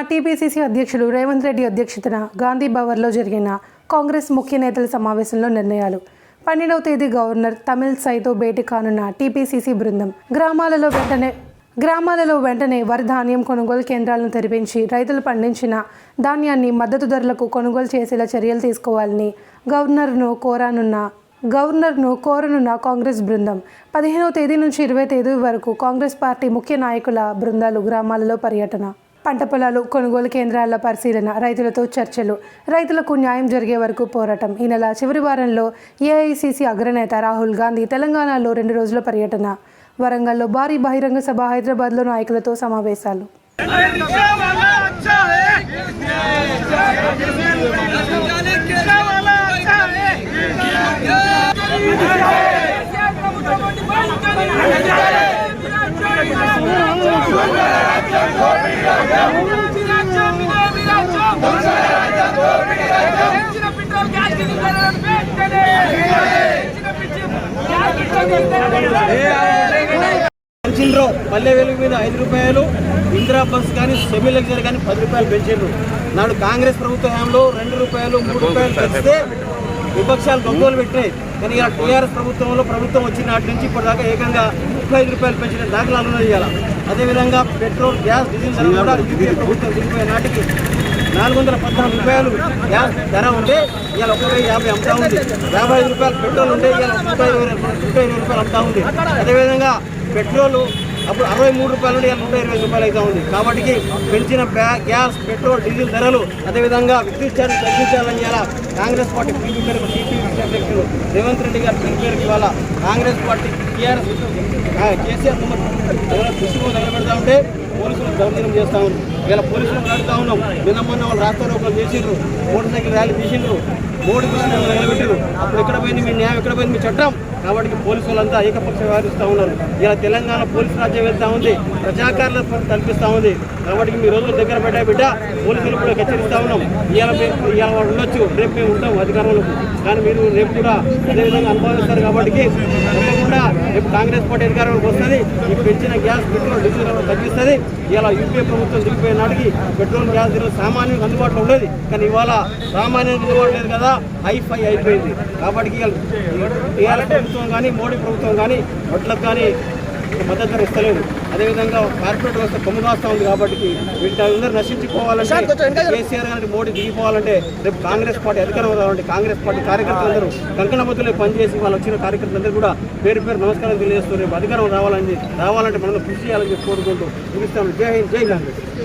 TPCC అధ్యక్షులు రేవంత్ రెడ్డి అధ్యక్షతన గాంధీ భవన్లో జరిగిన కాంగ్రెస్ ముఖ్య నేతల సమావేశంలో నిర్ణయాలు. పన్నెండవ తేదీ గవర్నర్ తమిళ్ సైతో భేటీ కానున్న టీపీసీసీ బృందం గ్రామాలలో వెంటనే గ్రామాలలో వెంటనే వరి ధాన్యం కొనుగోలు కేంద్రాలను తెరిపించి రైతులు పండించిన ధాన్యాన్ని మద్దతు ధరలకు కొనుగోలు చేసేలా చర్యలు తీసుకోవాలని గవర్నర్ను కోరానున్న గవర్నర్ను కోరనున్న కాంగ్రెస్ బృందం పదిహేనవ తేదీ నుంచి ఇరవై తేదీ వరకు కాంగ్రెస్ పార్టీ ముఖ్య నాయకుల బృందాలు గ్రామాలలో పర్యటన. పంట పొలాలు కొనుగోలు కేంద్రాల పరిశీలన రైతులతో చర్చలు. రైతులకు న్యాయం జరిగే వరకు పోరాటం. ఈ నెల చివరి వారంలో ఏఐసిసి అగ్రనేత రాహుల్ గాంధీ తెలంగాణలో రెండు రోజుల పర్యటన. వరంగల్లో భారీ బహిరంగ సభ హైదరాబాద్లో నాయకులతో సమావేశాలు. పెంచిండ్రు. పల్లె వెలుగు మీద ఐదు రూపాయలు ఇందిరా బస్ కానీ సెమీ లగ్జరీ కానీ పది రూపాయలు పెంచిండ్రు. నాడు కాంగ్రెస్ ప్రభుత్వ హయాంలో రెండు రూపాయలు మూడు రూపాయలు పెంచితే విపక్షాలు గొప్పలు పెట్టినాయి. కానీ ఇలా టీఆర్ఎస్ ప్రభుత్వంలో ప్రభుత్వం వచ్చిన నాటి నుంచి ఇప్పటిదాకా ఏకంగా ముప్పై ఐదు రూపాయలు పెంచిన దాఖలాలు ఉన్నాయి ఇవాళ. అదేవిధంగా పెట్రోల్ గ్యాస్ డీజిల్ ధర కూడా యూపీఏ ప్రభుత్వం దిగిపోయే నాటికి నాలుగు వందల పద్నాలుగు రూపాయలు గ్యాస్ ధర ఉంటే ఇవాళ ఒక వెయ్యి యాభై అమ్ముతా ఉంది. యాభై ఐదు రూపాయలు పెట్రోల్ ఉంటే ఇవాళ ముప్పై ఇరవై రూపాయలు అమ్ముతా ఉంది. అదేవిధంగా పెట్రోల్ అప్పుడు అరవై మూడు రూపాయల నుండి నూట ఇరవై రూపాయలు అయితే ఉంది. కాబట్టి పెంచిన గ్యాస్ పెట్రోల్ డీజిల్ ధరలు అదేవిధంగా విద్యుత్ ఛార్జీలు తగ్గించాలని ఇలా కాంగ్రెస్ పార్టీ పిలుపు మేరకు టీపీ అధ్యక్షుడు రేవంత్ రెడ్డి గారి పిలుపు మేరకు ఇవాళ కాంగ్రెస్ పార్టీ టీఆర్ఎస్ కేసీఆర్ దృష్టిలో నిలబెడతా ఉంటే పోలీసులు దౌర్జన్యం చేస్తా ఉన్నారు. ఇలా పోలీసులు అడుగుతా ఉన్నాం. నిన్న మొన్న వాళ్ళు రాష్ట్ర చేసిండ్రు. మోటార్ సైకిల్ ర్యాలీ తీసిండ్రు. మోడీ కృష్ణ నిలబెట్టారు అప్పుడు ఎక్కడ పోయింది? మీ న్యాయం ఎక్కడ పోయింది? మీ చట్టం? కాబట్టి పోలీసు వాళ్ళంతా ఏకపక్ష వ్యవహరిస్తూ ఉన్నారు. ఇలా తెలంగాణ పోలీసు రాజ్యం వెళ్తా ఉంది. ప్రజాకారుల కల్పిస్తూ ఉంది. కాబట్టి మీ రోజులు దగ్గర పెట్టా బిడ్డ పోలీసులు కూడా హెచ్చరిస్తూ ఉన్నాం. ఇవాళ మే- ఇవాళ ఉండొచ్చు. రేపు మేము ఉంటాం అధికారంలో కానీ మీరు రేపు కూడా అదేవిధంగా అనుభవిస్తారు కాబట్టి కూడా రేపు కాంగ్రెస్ పార్టీ అధికారంలోకి వస్తుంది. ఈ పెంచిన గ్యాస్ పెట్రోల్ డీజిల్ తగ్గిస్తుంది. ఇలా యూపీఏ ప్రభుత్వం దిగిపోయే నాటికి పెట్రోల్ గ్యాస్ ధరలు సామాన్యులకు అందుబాటులో ఉండేది. కానీ ఇవాళ సామాన్యులకు అందుబాటులో లేదు కదా హైఫై అయిపోయింది. కాబట్టి టీఆర్ఎస్ ప్రభుత్వం కానీ మోడీ ప్రభుత్వం కానీ వడ్లకు కానీ మద్దతు ధర ఇస్తలేదు. అదేవిధంగా కార్పొరేట్ వ్యవస్థ కొమ్ము కాస్తా ఉంది కాబట్టి వీళ్ళందరూ నశించిపోవాలంటే కేసీఆర్ గారికి మోడీ దిగిపోవాలంటే రేపు కాంగ్రెస్ పార్టీ అధికారం రావాలంటే కాంగ్రెస్ పార్టీ కార్యకర్తలందరూ కంకణబద్దులే పనిచేసి వాళ్ళు వచ్చిన కార్యకర్తలందరూ కూడా పేరు పేరు నమస్కారం తెలియజేస్తూ రేపు అధికారం రావాలని రావాలంటే మనం కృషి చేయాలని చెప్పి కోరుకుంటూ ముగిస్తాము జై హింద్ జై కాంగ్రెస్.